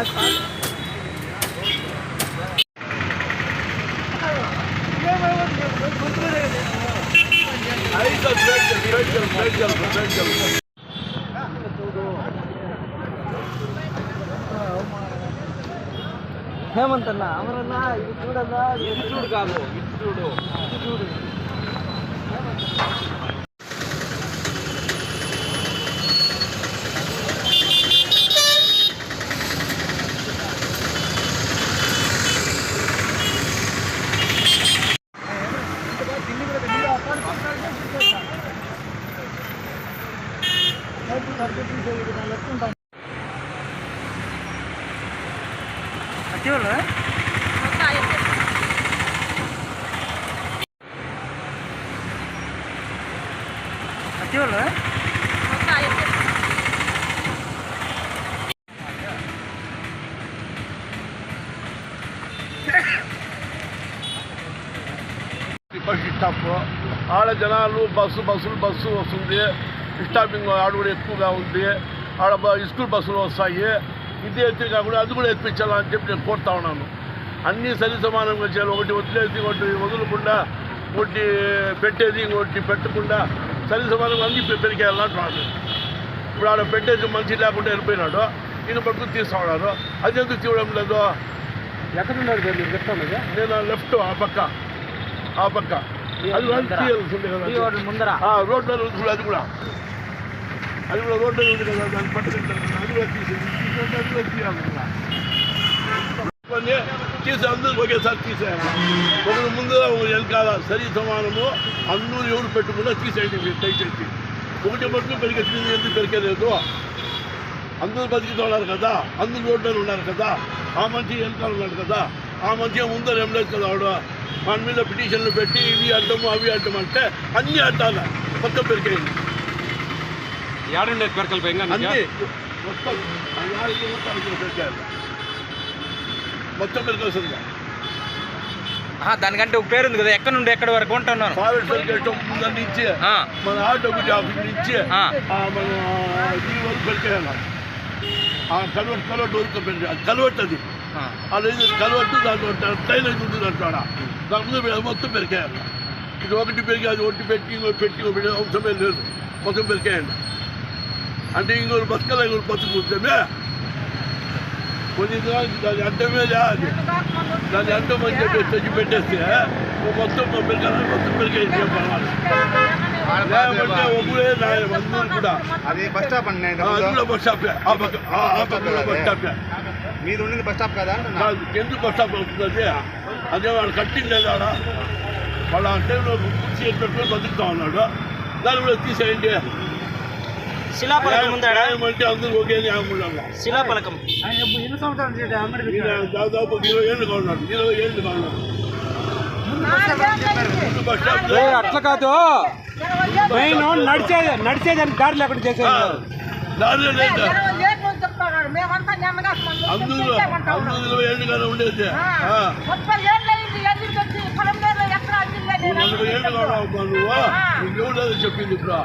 आसपास ಹೇಮಂತಣ್ಣ ಅವರನ್ನ ಇದು ಚೂಡಲ್ಲ ಇದು ಚೂಡ್ಗಾಗು ಇದು ಚೂಡು ಚೂಡು Atıyor lan. Atıyor lan. Başı tapu. Hala Cenab-ı Hak basın basın basın olsun diye stopping ఆడ కూడా ఎక్కువగా ఉంది. ఆడ స్కూల్ బస్సులు వస్తాయి. ఇదే ఎత్తి కాకుండా అది కూడా ఎత్తిపించాలని చెప్పి నేను కోరుతా ఉన్నాను. అన్నీ సరి సమానంగా చేయాలి. ఒకటి వదిలేసి ఒకటి వదలకుండా ఒకటి పెట్టేది ఇంకొకటి పెట్టకుండా సరి సమానంగా అన్ని పెరిగేయాలంటున్నాను ఇప్పుడు ఆడ పెట్టేసి మంచి లేకుండా వెళ్ళిపోయినాడు. ఈయన పట్టుకుని తీస్తా ఉన్నారు అది ఎందుకు తీయడం లేదు? ఎక్కడున్నారు మీరు? చెప్తాను నేను లెఫ్ట్ ఆ పక్క. ఆ పక్క. అది కూడా తీయాల్సిందే కదా ముందర. ఆ, రోడ్ మీద ఉంది చూడు అది కూడా. అది కూడా రోడ్ మీద ఉంది కదా దాన్ని పట్టుకుంటారు కదా, అది కూడా తీసేది తీసేది అది కూడా తీయాలి కదా. ఇవన్నీ తీసి అందరూ ఒకేసారి తీసేయాలి ఒకరు ముందు ఒకరు వెనకాల సరి సమానము అందరూ ఎవరు పెట్టకుండా తీసేయండి మీరు దయచేసి ఒకటి మటుకు పెరిగేసింది ఎందుకు పెరిగలేదు అందరూ బతికితో ఉన్నారు కదా అందరూ రోడ్డు ఉన్నారు కదా ఆ మంచి వెనకాల ఉన్నాడు కదా ఆ మంచి ముందర ఏం లేదు కదా ఆవిడ మన మీద పిటిషన్లు పెట్టి ఇవి అడ్డము అవి అడ్డం అంటే అన్ని అడ్డాల మొత్తం పెరిగాయండి ఏడుండే పెరకలు పోయి అన్ని మొత్తం మొత్తం పెరిగాల్సిందిగా దానికంటే ఒక పేరు ఉంది కదా ఎక్కడ నుండి ఎక్కడి వరకు ఉంటున్నాను నుంచి మన ఆటో ఆఫీస్ నుంచి మన ఆ కలవట్ కలవట్ వరకు పెరిగాయి. అది కలవట్ అది. అది కలవట్టు దాంట్లో ట్రైన్ అయితే ఉంటుంది అంటాడ? దాని ముందు మొత్తం పెరికాయండి ఇది ఒకటి పెరిగి అది ఒకటి పెట్టి ఇంకో పెట్టి ఇంకో పెట్టి అవసరమే లేదు. మొత్తం పెరికాయండి అంటే ఇంకోటి బతకలే ఇంకోటి బతుకుంటే కొన్ని దాని అడ్డమే లే అది దాని. అడ్డం అని చెప్పి తెచ్చి పెట్టేస్తే మొత్తం పెరగాలి మొత్తం పర్వాలేదు లేకపోతే ఒకరే అందరూ కూడా. అది బస్ స్టాప్ అండి అది బస్ స్టాపే ఆ పక్క ఆ ఆ పక్క కూడా బస్ స్టాపే మీరు ఉండింది బస్ స్టాప్ కదా ఎందుకు బస్ స్టాప్ అవుతుంది అదే? వాడు కట్టింగ్ లేదా? వాళ్ళ ఆ టైంలో కుర్చీ ఎట్టు బతుకుతా ఉన్నాడు. దాన్ని కూడా తీసేయండి. శిలాపలకం ఉందా అందరూ ఒకే న్యాయం ఉండాలి. శిలాపలకం ఈయన దాదాపు ఇరవై ఏళ్ళుగా ఉన్నాడు ఇరవై ఏళ్ళుగా ఉన్నాడు ముందు బస్ స్టాప్ ఏ అట్లా కాదు. మెయిన్ నడిచేది నడిచేదానికి దారి లేకుండా చేసేది. అందరూ అందరూ ఇరవై ఏళ్ళుగానే ఉండేది ఆ. ముప్పై ఏళ్ళు అయింది ఎదురు వచ్చి పొలం మీద ఎక్కడ నువ్వు నలభై ఉన్నావు అమ్మా నువ్వు ఎవరు చెప్పింది ఇప్పుడు